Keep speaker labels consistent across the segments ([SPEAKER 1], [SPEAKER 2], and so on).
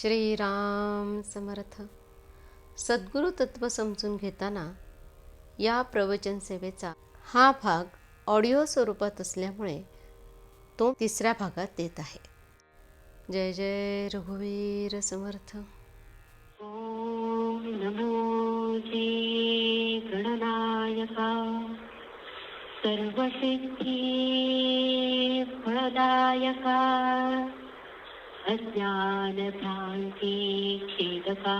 [SPEAKER 1] श्रीराम समर्थ. सद्गुरु तत्व समजून घेताना या प्रवचन सेवेचा हा भाग ऑडिओ स्वरूपात असल्यामुळे तो तिसऱ्या भागात देत आहे. जय जय रघुवीर समर्थ.
[SPEAKER 2] ॐ नमो श्री गणनायका सर्वसिद्धी फळदायका अज्ञानभ्रान्ति छेदका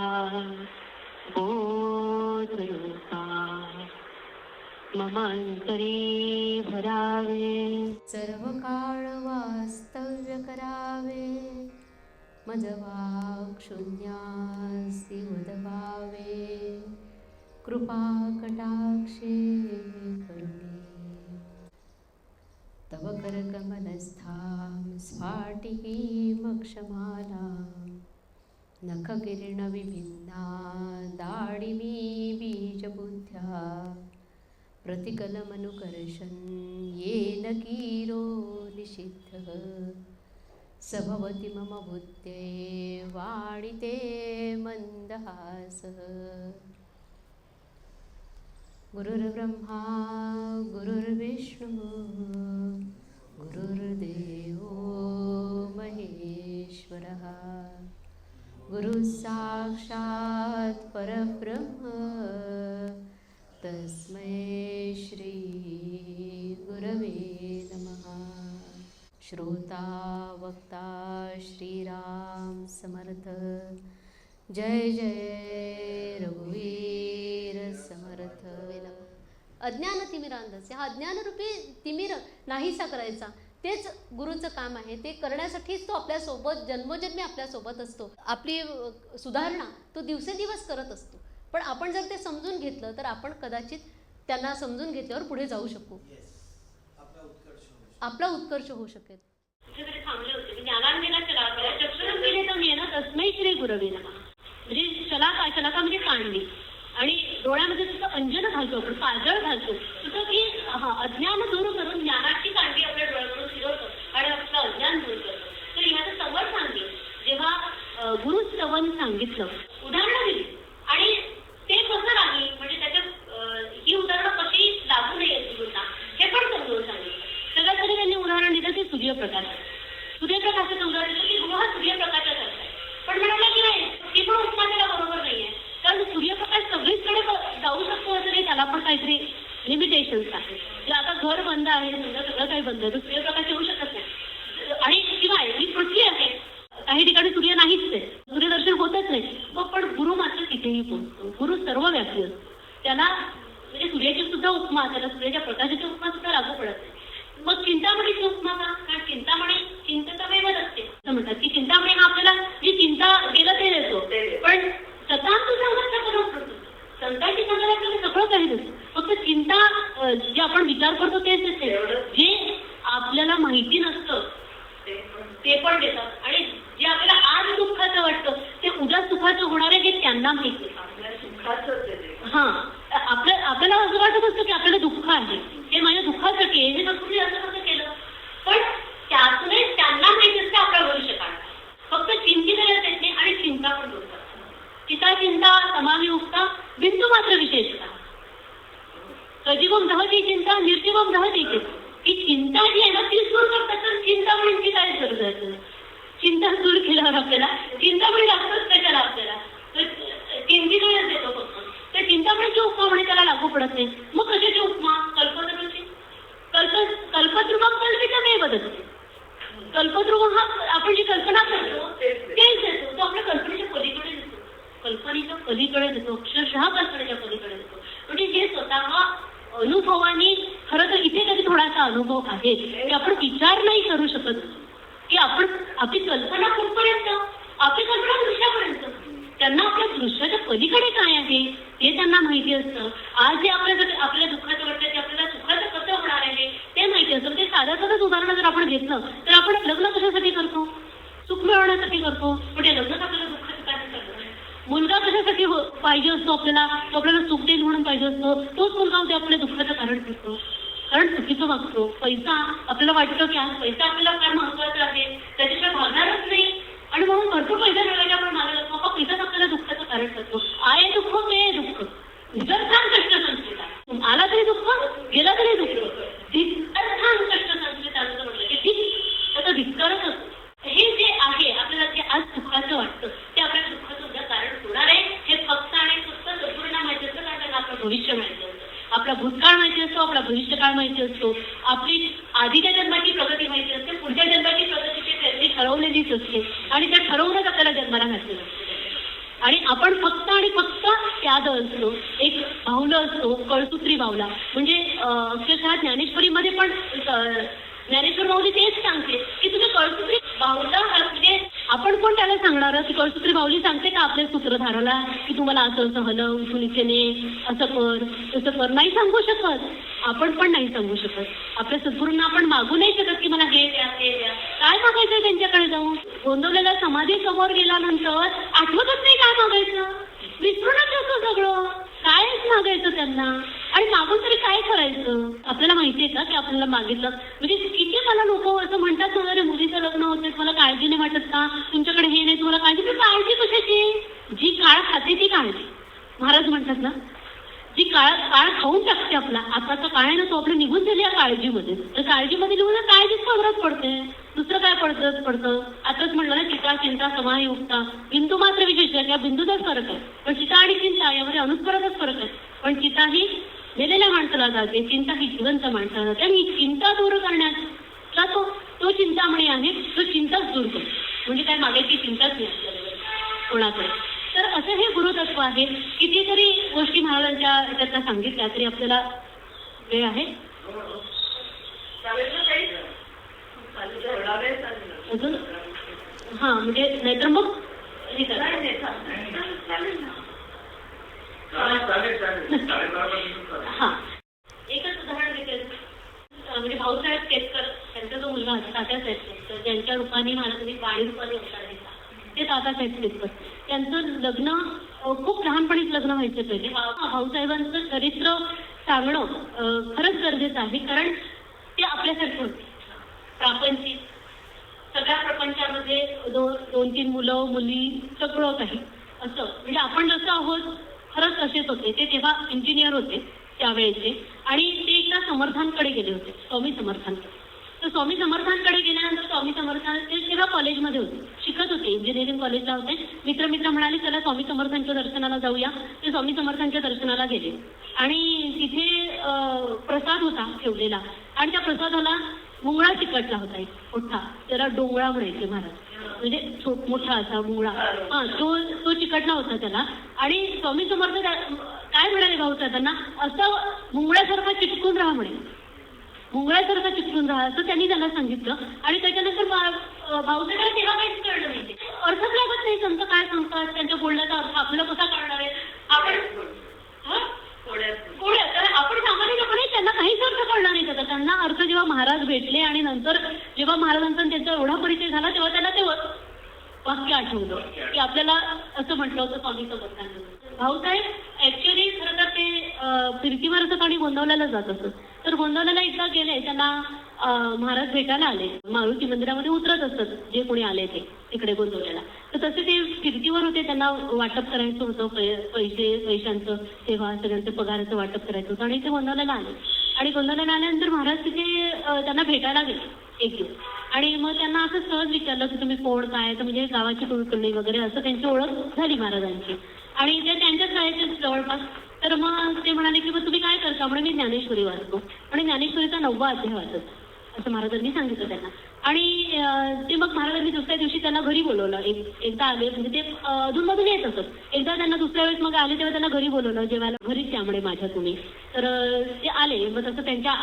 [SPEAKER 2] बोधरूपा। ममान्तरे भरावे।
[SPEAKER 1] सर्व काळ वास्तव्य करावे मज वाक् शून्यासी उदवावे कृपा कटाक्षे करुणे तव करकमलस्थां स्फाटिकीमक्षमालां नखकिरणविभिन्ना दाडिमी बीजबुद्ध्या प्रतिकलमनुकर्षन् येन कीरो निषिद्धः स भवति मम बुद्धे वाणिते मन्दहासः गुरुर्ब्रह्मा गुरुर्विष्णुः गुरुर्देव महेश्वरः। गुरुः साक्षात् परब्रह्म तस्मै श्री गुरवे नमः। श्रोता वक्ता श्रीराम समर्थ। जय जय रघुवीर। अज्ञान तिमिरांधस्य हा अज्ञानरूपी तिमिर नाहीसा करायचा. तेच गुरुचं काम आहे. ते करण्यासाठीच तो आपल्यासोबत जन्मोजन्मी आपल्यासोबत असतो. आपली सुधारणा तो दिवसेदिवस करत असतो. पण आपण जर ते समजून घेतलं तर आपण कदाचित त्यांना समजून घेतल्यावर पुढे जाऊ शकू. आपला उत्कर्ष होऊ शकेल.
[SPEAKER 2] की म्हणजे शलाका शलाका म्हणजे कांडी आणि डोळ्यामध्ये तुझं अंजन घालतो आपण काजळ घालतो तसं की हा अज्ञान दूर करून ज्ञानाची कांडी आपल्या डोळ्याकडून फिरवतो आणि आपलं अज्ञान दूर करतो. तर ह्याचं सवड सांगेल जेव्हा गुरु सवन सांगितलं उदाहरणं दिली आणि ते कसं नाही म्हणजे त्याच्यात अं, ही उदाहरणं कशी लागू नयेत गुरुंना हे पण समजून सांगितलं सगळ्यात तरी त्यांनी उदाहरण दिलं ते सूर्यप्रकाश सूर्यप्रकाशाचं उदाहरण दिलं की गृह सूर्यप्रकाशाचा आहे पण म्हणाले की नाही ती पण उपमा त्याला बरोबर नाहीये कारण सूर्यप्रकाश सगळीचकडे ब- जाऊ शकतो असं नाही त्याला पण काहीतरी लिमिटेशन्स आहेत जर आता घर बंद आहे समजा सगळं काही बंद आहे तर सूर्यप्रकाश येऊ शकत नाही आणि शिवाय ही पृथ्वी आहे काही ठिकाणी सूर्य नाहीच आहे सूर्यदर्शन होतच नाही मग पण गुरु मात्र तिथेही पोहोचतो गुरु सर्व व्यापी असतो त्याला म्हणजे सूर्याची सुद्धा उपमा त्याला सूर्याच्या प्रकाशाची उपमा सुद्धा लागू पडत नाही. मग चिंतामणीची उपमा का? कारण चिंतामणी चिंततमेवच असते. असं म्हणतात की चिंतामणी हा आपल्याला जी चिंता गेलं ते देतो. पण सतांतू संघर्ष करून पडतो संतांची सांगायला आपल्याला सगळं काही देतो. फक्त चिंता जे आपण विचार करतो तेच देते. जे आपल्याला माहिती नसतं ते पण देतात. आणि जे आपल्याला आज दुःखाचं वाटतं ते उद्या सुखाचं होणार आहे हे त्यांना माहिती हा आपल्या आपल्याला असं वाटत असतं की आपल्याला दुःख आहे हे माझ्या दुःखासाठी आहे हे नसून मी असं कसं केलं पण त्यातूनच त्यांना माहिती असतं आपल्या भविष्य काढणं फक्त चिंतित येत नाही आणि चिंता पण दूर करतात चिता चिंता समावियुक्ता बिंदू मात्र विशेषता सजीवम दहती चिंता निर्जीवम दहती चिंता ही चिंता जी आहे ना ती दूर करतात तर चिंता म्हणजे काय गरज आहे चिंता दूर केल्यावर आपल्याला चिंतामणी लागतच कशाला आपल्याला तर चिंतितच येतो फक्त तर चिंतामणीची उपमा म्हणे लागू पडत नाही. मग कशाची उपमा? कल्पद्रुची कल्प कल्पद्रुमम कल्पित नाही बदलते कल्पद्रुम हा आपण जी कल्पना करतो तेच येतो तो आपल्या कल्पनेच्या पलीकडे येतो कल्पनेच्या पलीकडे येतो अक्षरशः कल्पनेच्या पलीकडे येतो म्हणजे जे स्वतः अनुभवाने खरं तर इथे कधी थोडासा अनुभव आहे. की आपण विचार नाही करू शकत. की आपण आपली कल्पना कुठपर्यंत? आपली कल्पना दृश्यापर्यंत त्यांना आपल्या दृश्याच्या पलीकडे काय आहे? त्यांना माहिती असतं. आज जे आपल्यासाठी आपल्या दुःखाचं वाटतं ते आपल्याला सुखाचं कसं होणार आहे ते माहिती असतं. म्हणजे साधं साधंच उदाहरण जर आपण घेतलं तर आपण लग्न कशासाठी करतो? सुख मिळवण्यासाठी करतो. म्हणजे लग्न आपल्याला दुःख मुलगा कशासाठी हो- पाहिजे असतो आपल्याला? तो आपल्याला सुख देईल म्हणून पाहिजे असतो. तोच मुलगा उद्या आपल्या दुःखाचं कारण ठरतो. कारण चुकीचं वागतो. पैसा आपल्याला वाटतो की आज पैसा आपल्याला फार महत्त्वाचा आहे. त्याच्याशिवाय भागणारच नाही. आणि म्हणून भरपूर पैसा मिळवायला आपण मागत असतो हा पैसाच आपल्याला दुःखाचं कारण ठरतो. आय दुःख मे आला तरी दुःख गेला तरी दुखलं धिक्कार छान कष्ट सांगितले त्यांचं म्हणलं की धिक त्याचा धिक्कारच असतो. कळसूत्री भावला म्हणजे अक्षरशः ज्ञानेश्वरीमध्ये पण ज्ञानेश्वर माऊली तेच सांगते की तुझ्या कळसूत्री भावला म्हणजे आपण पण त्याला सांगणार की कळसूत्री भावली सांगते का आपल्या सूत्रधाराला की तुम्हाला असं असं हलव इथून इथे ने असं कर तसं कर. नाही सांगू शकत. आपण पण नाही सांगू शकत. आपल्या सद्गुरूंना आपण मागू नाही शकत की मला हे द्या हे द्या. काय मागायचं त्यांच्याकडे जाऊन? गोंदवलेल्या समाधी समोर गेल्यानंतर आठवतच नाही काय मागायचं? विसरूनच असं सगळं. कायच मागायचं त्यांना? आणि मागून तरी काय करायचं? आपल्याला माहितीये का की आपल्याला मागितलं? म्हणजे किती मला लोक असं म्हणतात ना अरे मुलीचं लग्न होते मला काळजी नाही वाटत का? तुमच्याकडे हे नाही तुम्हाला काळजी काळजी कशाची? जी काळ खाते ती काळजी. महाराज म्हणतात ना जी काळ काळ खाऊन टाकते आपला. आताचा काळ आहे ना तो आपलं निघून झाली या काळजीमध्ये. तर काळजीमध्ये निघून काळजीच पदरात पडते दुसरं काय पडतं पडतं आताच म्हणलं ना चिता चिंता समाही उगता बिंदू मात्र विशेष आहे या बिंदूचाच फरक आहे पण चिता आणि चिंता यामध्ये अनुस्वराचाच फरक आहे पण चिता ही मेलेल्या माणसाला जाते चिंता ही जिवंत माणसाला जाते. आणि चिंता दूर करण्याचा तो तो चिंतामणी आहे तो चिंताच दूर करतो. म्हणजे काय मागायची चिंताच नाही कोणाकडे? तर असं हे गुरुतत्व आहे कितीतरी गोष्टी महाराजांच्या त्यातल्या सांगितल्या तरी आपल्याला वेळ आहे? अजून? हा म्हणजे नाहीतर मग हे करा. हा एकच उदाहरण देते अं, म्हणजे भाऊसाहेब केतकर त्यांचा जो ज्यांच्या रूपाने महाराजांनी वाणी रूपाने अवतार घेतला ते तात्यासाहेब केतकर त्यांचं लग्न खूप लहानपणीच लग्न व्हायचे पहिले. भाऊसाहेबांचं चरित्र सांगणं खरंच गरजेचं आहे. कारण ते आपल्यासारखे होते. प्रापंचिक. सगळ्या प्रपंचामध्ये दोन दोन तीन मुलं मुली सगळं काही. असं. म्हणजे आपण जसं आहोत खरंच तसेच होते. ते तेव्हा इंजिनियर होते त्यावेळेचे. आणि ते एकदा समर्थांकडे गेले होते. स्वामी समर्थांकडे. तर स्वामी समर्थांकडे गेल्यानंतर स्वामी समर्थांचे ते तेव्हा कॉलेजमध्ये होते. शिकत होते इंजिनिअरिंग कॉलेजला होते. मित्र मित्र म्हणाले चला स्वामी समर्थांच्या दर्शनाला जाऊया. ते स्वामी समर्थांच्या दर्शनाला गेले. आणि तिथे प्रसाद होता ठेवलेला. आणि त्या प्रसादाला मुंगळा चिकटला होता एक मोठा. त्याला डोंगळा म्हणायचे महाराज. म्हणजे मोठा असा मुंगळा. हा तो तो चिकटला होता त्याला. आणि स्वामी समर्थ काय म्हणाले भाऊ त्यांना असं मुंगळ्यासारखा चिटकून राहा म्हणे. मुंगळ्यासारखा चिकटून राहा असं त्यांनी त्याला सांगितलं. आणि त्याच्यानंतर भाऊसाहेबांना तेव्हा काहीच कळलं नाही अर्थच लागत नाही संत काय सांगतात त्यांच्या बोलण्याचा अर्थ आपल्याला कसा कळणार आहे? आपण आपण सामान्यपणे त्यांना काहीच अर्थ कळणार नाही त्याचा. त्यांना अर्थ जेव्हा महाराज भेटले आणि नंतर जेव्हा महाराजांचा त्यांचा एवढा परिचय झाला तेव्हा त्यांना ते वाक्य आठवलं. की आपल्याला असं म्हटलं होतं स्वामी समर्थांना भाऊसाहेब ऍक्च्युली खरं तर ते अं, फिरकीवर पाणी गोंदवल्याला जात असत तर गोंदवल्याला एकदा गेले त्यांना महाराज भेटायला आले. मारुती मंदिरामध्ये उतरत असत जे कोणी आले ते तिकडे गोंदवल्याला तर तसे ते फिरतीवर होते त्यांना वाटप करायचं होतं पैसे पैशांचं तेव्हा सगळ्यांचं पगाराचं वाटप करायचं होतं आणि ते गोंदवल्याला आले. आणि गोंदवल्याला आल्यानंतर महाराज तिथे त्यांना भेटायला गेले एक दिवस. आणि मग त्यांना असं सहज विचारलं की तुम्ही कोण काय तर म्हणजे गावाची कुलकर्णी वगैरे असं त्यांची ओळख झाली महाराजांची. आणि ते त्यांच्याच शाळेचे जवळपास तर मग ते म्हणाले की मग तुम्ही काय करता? म्हणून मी ज्ञानेश्वरी वाचतो. आणि ज्ञानेश्वरीचा नववा अध्याय वाचत असं महाराजांनी सांगितलं त्यांना. आणि ते मग महाराजांनी दुसऱ्या दिवशी त्यांना घरी बोलवलं. एक एकदा आले म्हणजे ते अधून अधूनमधून येत असत. एकदा त्यांना दुसऱ्या वेळेस मग आले तेव्हा त्यांना घरी बोलवलं जेवायला घरीच त्यामुळे माझ्या तुम्ही. तर ते आले. मग तसं त्यांच्या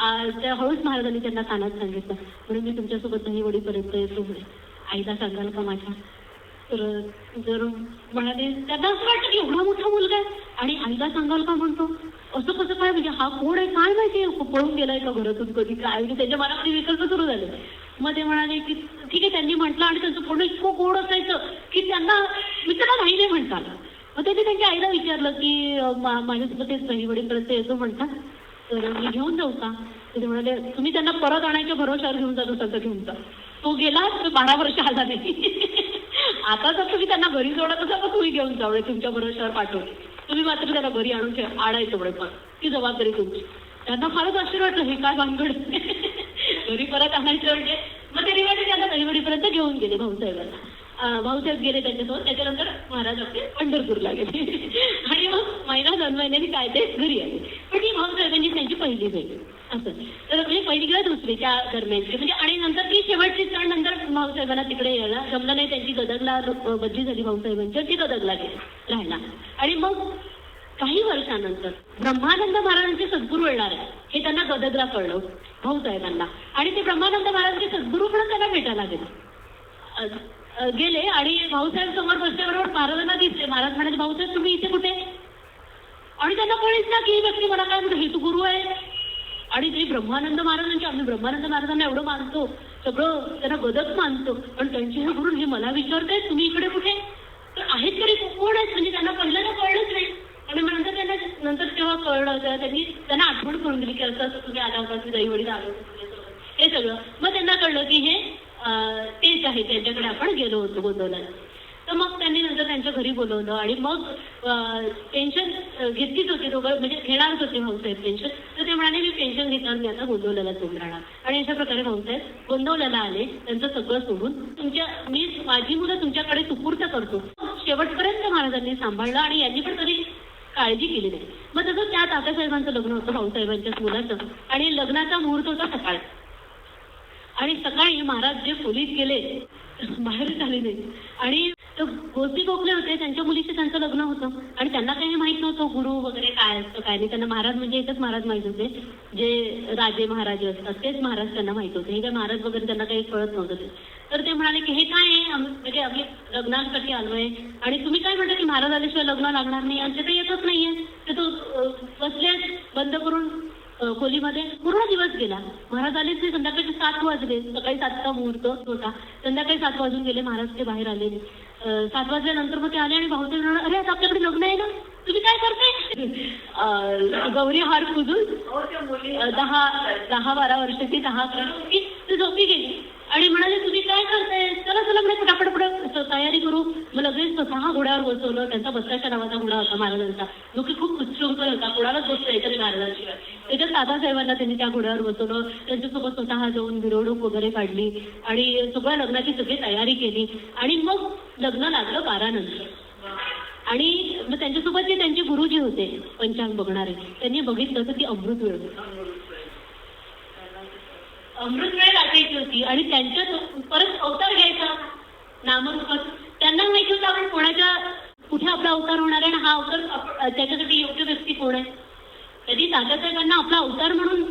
[SPEAKER 2] त्या हळूच महाराजांनी त्यांना कानात सांगितलं. म्हणून मी तुमच्यासोबत दहीवडीपर्यंत येतो म्हणे. आईला सांगाल का माझ्या? तर जर म्हणाले त्यांना असं वाटतं की एवढा मोठा मुलगा आहे? आणि आईला सांगाल का म्हणतो असं कसं काय? म्हणजे हा कोण आहे? काय माहिती पळून गेलाय का घरातून कधी काय? म्हणजे त्याच्या मनात विकल्प सुरू झाले. मग ते म्हणाले की ठीक आहे त्यांनी म्हटलं आणि त्यांचं पूर्ण इतकं गोड असायचं की त्यांना मित्र नाही नाही म्हणता आलं मग त्यांनी त्यांच्या आईला विचारलं की अं, मा- माझ्यासोबत ते दहीवडीपर्यंत येतो म्हणतात तर मी घेऊन जाऊ का? ते म्हणाले तुम्ही त्यांना परत आणायच्या भरोशावर घेऊन जात असाल घेऊन जा. तो गेला बारा वर्ष आला नाही आता जर तुम्ही त्यांना घरी सोडत असाल तर तुम्ही घेऊन जाऊ म्हणजे तुमच्या भरोश्यावर पाठवले तुम्ही मात्र त्याला घरी आणून ठेव आणायचं बरं पण ती जबाबदारी तुमची. त्यांना फारच आश्चर्य वाटलं हे काय भानगड. घरी परत आणायचं म्हणजे मग ते रिवाडी त्यांना दहीवडीपर्यंत घेऊन गेले भाऊसाहेबांना भाऊसाहेब गेले त्यांच्यासोबत त्याच्यानंतर महाराज आपले पंढरपूरला गेले. आणि मग महिना दोन महिन्याने काय ते घरी आले. पण ही भाऊसाहेबांची त्यांची पहिली भेट. असं तर म्हणजे पहिली किंवा दुसरी त्या दरम्यानची म्हणजे आणि नंतर ती शेवटची सण नंतर भाऊसाहेबांना तिकडे यायला. जमलं नाही त्यांची गदगला बदली झाली भाऊसाहेबांची ती गदगला गेली राहायला. आणि मग काही वर्षानंतर ब्रह्मानंद महाराजांचे सद्गुरू येणार आहे हे त्यांना गदगला कळलं भाऊसाहेबांना. आणि ते ब्रह्मानंद महाराजांचे सद्गुरू पण त्यांना भेटायला गेले. गेले आणि भाऊसाहेब समोर बसल्याबरोबर महाराजांना दिसले. महाराज म्हणाले भाऊसाहेब तुम्ही इथे कुठे? आणि त्यांना कळीच ना की ही व्यक्ती मला काय म्हणतो? हे तू गुरु आहे. आणि ते ब्रह्मानंद महाराजांचे आम्ही ब्रह्मानंद महाराजांना एवढं मानतो सगळं त्यांना गदक मानतो पण त्यांचे हे गुरु हे मला विचारतायत तुम्ही इकडे कुठे? तर आहेत तरी कोण आहेत? म्हणजे त्यांना पहिल्यांदा कळलंच नाही. आणि मग नंतर त्यांना नंतर तेव्हा कळलं त्यांनी त्यांना आठवण करून दिली की असं असं तुम्ही आला होता तुम्ही दहीवडीला आलो हे सगळं. मग त्यांना कळलं की हे तेच आहे त्यांच्याकडे आपण गेलो होतो गोंदवल्याला तर मग त्यांनी नंतर त्यांच्या घरी बोलवलं आणि मग पेन्शन घेतलीच होती दोघं म्हणजे घेणारच होते भाऊसाहेब पेन्शन. म्हणाले मी पेन्शन घेणार मी आता गोंदवल्याला उभं राहणार. आणि अशा प्रकारे भाऊसाहेब गोंदवल्याला आले त्यांचं सगळं सोडून तुमच्या मी माझी मुलं तुमच्याकडे सुपूर्त करतो. शेवटपर्यंत महाराजांनी सांभाळलं आणि यांनी पण कधी काळजी केली नाही. मग तसं त्या तात्यासाहेबांचं लग्न होतं भाऊसाहेबांच्याच मुलाचं. आणि लग्नाचा मुहूर्त होता सकाळ. आणि सकाळी महाराज जे खोलीत गेले बाहेर झाले नाही. आणि गोष्टी गोखले होते त्यांच्या मुलीचे त्यांचं लग्न होतं. आणि त्यांना काही माहीत नव्हतं गुरु वगैरे काय असतं काय नाही. त्यांना महाराज म्हणजे एकच महाराज माहीत होते. जे राजे महाराजे असतात तेच महाराज त्यांना माहीत होते. हे काय महाराज वगैरे त्यांना काही कळत नव्हतं ते. तर ते म्हणाले की हे काय आहे? म्हणजे आपले लग्नासाठी आलोय. आणि तुम्ही काय म्हणता की महाराज आल्याशिवाय लग्न लागणार नाही? आणि ते येतच नाहीये. ते तो बसले बंद करून खोलीमध्ये. पूर्ण दिवस गेला. महाराज आलेच नाही. संध्याकाळचे सात वाजले. सकाळी सातचा मुहूर्त होता. संध्याकाळी सात वाजून गेले. महाराज ते बाहेर आले सात वाजल्यानंतर मग ते आले आणि भाऊसाहेब म्हणाले, अरे आता आपल्याकडे लग्न आहे ना? तुम्ही काय करताय? गौरी हार पुजून दहा दहा बारा वर्षाची दहा अकरा ती झोपी गेली. आणि म्हणाले तुम्ही काय करताय? चला चला म्हणजे फटाफट तयारी करू. मग लगेच स्वतः घोड्यावर बसवलं त्यांचा बसल्याच्या नावाचा घोडा होता महाराजांचा. जो की खूप उच्चृंखल होता कोणालाच बसता यायचं महाराजांशिवाय. त्याच्या दादासाहेबांना त्यांनी त्या घोड्यावर बसवलं त्यांच्यासोबत स्वतः जाऊन मिरवणूक वगैरे काढली आणि सगळ्या लग्नाची सगळी तयारी केली. आणि मग लग्न लागलं बारा नंतर. आणि मग त्यांच्यासोबत जे त्यांचे गुरुजी होते पंचांग बघणारे त्यांनी बघितलं तर ती अमृत वेळ अमृत वेळ गाठायची होती आणि त्यांच्या परत अवतार घ्यायचा नामरूपात त्यांना माहिती होतं आपण कोणाच्या कुठे आपला अवतार होणार आहे आणि हा अवतार त्याच्यासाठी योग्य व्यक्ती कोण आहे. कधी तात्यासाहेबांना आपला अवतार म्हणून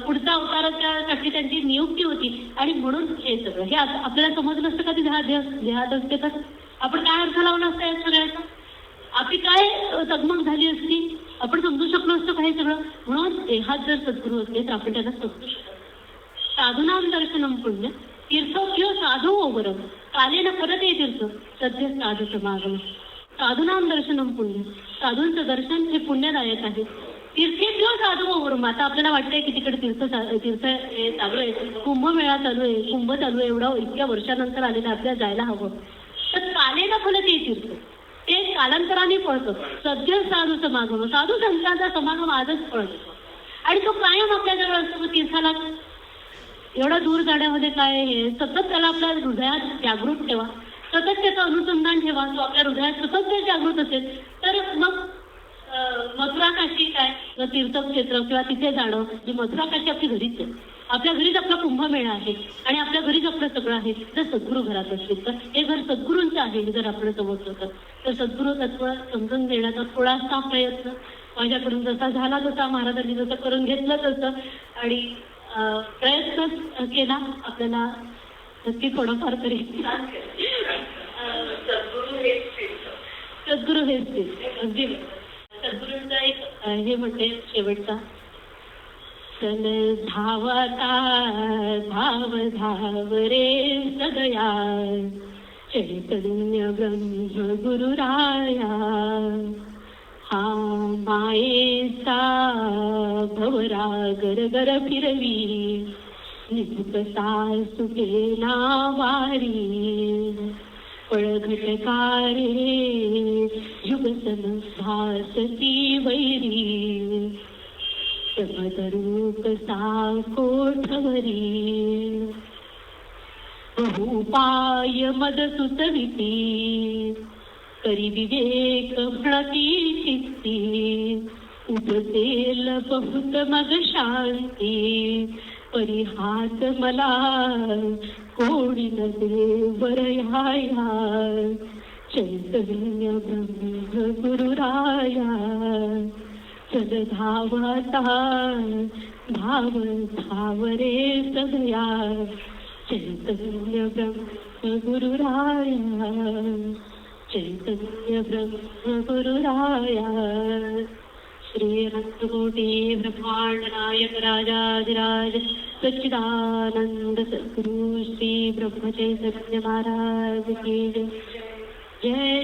[SPEAKER 2] पुढचा अवताराच्यासाठी त्यांची नियुक्ती होती आणि म्हणून हे सगळं. हे आपल्याला समजलं असतं का ते देहा देह- देहात असते तर? आपण काय अर्थ लावला असता या सगळ्याचा? आपली काय अ, तगमग झाली असती? आपण समजू शकलो असतो काही सगळं? म्हणून देहात जर सद्गुरू असले तर आपण त्यांना समजू शकतो साधुनाम दर्शनम पुण्य. तीर्थ किंवा साधू ओबरम कालेन परत येतील तीर्थ. सध्या साधू समागम. साधुनाम दर्शनम पुण्य. साधूंचं दर्शन हे पुण्यदायक आहे. तीर्थे किंवा साधू ओबरम आता आपल्याला वाटतंय की तिकडे तीर्थ तीर्थ चालू आहे. कुंभमेळा चालू आहे. कुंभ चालू आहे. एवढा इतक्या वर्षानंतर आलेला आपल्याला जायला हवं. तर कालेला फलत ये तीर्थ. ते कालांतराने पळतं. सध्या साधू समागम. साधू संतांचा समागम आजच पळतो. आणि तो कायम आपल्याजवळ असतो. तीर्थाला एवढा दूर जाण्यामध्ये काय हे? सतत त्याला आपल्या हृदयात जागृत ठेवा. सतत त्याचं अनुसंधान ठेवा. तो आपल्या हृदयात सतत जर जागृत असेल तर मग अं, मथुरा काशी काय तीर्थक्षेत्र किंवा तिथे जाणं जी मथुरा काशी आपली घरीच आहे. आपल्या घरीच आपला कुंभमेळा आहे. आणि आपल्या घरीच आपलं सगळं आहे. जर सद्गुरू घरात असतील तर. हे घर सद्गुरूंचं आहे हे जर आपण समजलं तर तर सद्गुरू तत्व समजून देण्याचा थोडासा प्रयत्न. माझ्याकडून जसा झाला तसा महाराजांनी जसं करून घेतलं तसं. आणि प्रयत्न केला. आपल्याला नक्की थोडंफार तरी सद्गुरू हेच ते अगदी सद्गुरूंचा एक हे म्हणते शेवटचा. चल धावता धाव धाव रे सदया चैतन्य ब्रह्म गुरुराया. हा मायेचा भवरा गर गर फिरवी निपुकसा सुटेला वारी पळघटकारे युग भासती वैरी. समदरूप सा कोठवरी बहुपाय मद सुचविती करी विवेक म्हणती चित्ती उपसेल बहुत मग शांती. परिहात मला कोणी नसे बरयाया चैतन्य ब्रह्म गुरुराया. सद धावता धाव धाव रे सगया चैतन्य ब्रह्म गुरुराया. चैतन्य ब्रह्म गुरुराया श्री रक्तकोटी ब्रह्मांड नायक राजाधिराज सच्चिदानंद सद्गुरु श्री ब्रह्मचैतन्य महाराज की जय